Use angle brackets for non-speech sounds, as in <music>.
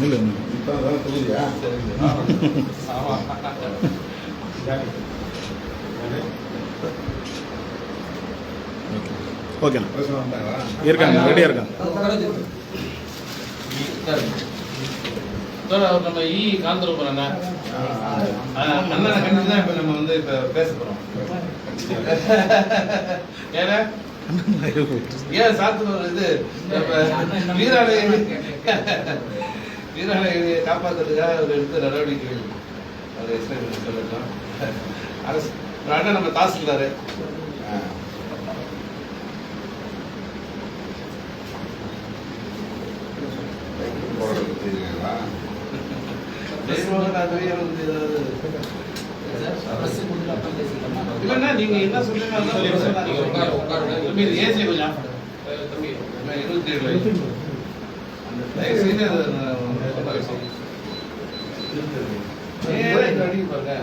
இல்லை இப்போ தொகுதியா ஓகேண்ணா இருக்காங்க ரெடியாக இருக்காங்க நம்ம ஈ காந்தரூபன் அண்ணா அண்ணனை கண்டு தான் இப்போ நம்ம வந்து இப்போ பேச போகிறோம் ஏன்னா <laughs> ஏன் சாத்து இது? வீராணை வீராணை <laughs> காப்பாற்றுறதுக்காக அவர் எடுத்த நடவடிக்கைகள் அதை எக்ஸ்பிளைன் சொல்லலாம் <laughs> அரசு ஒரு அண்ணன் நம்ம தாசில்தாரு. தெரியுங்களா ஜெயமோகனாகவே வந்து ஏதாவது இல்லைண்ணா நீங்க என்ன சொல்றீங்க அதான் சொல்லுங்க. நீங்க உட்காரு, உட்காருங்க. தம்பி, இது ஏசி கொஞ்சம் தம்பி, இருபத்தி ஏழு வயசு. தயவு செய்து அதை நான் சொல்ல விஷயம். நேரா இந்த அடிக்கு பாருங்க.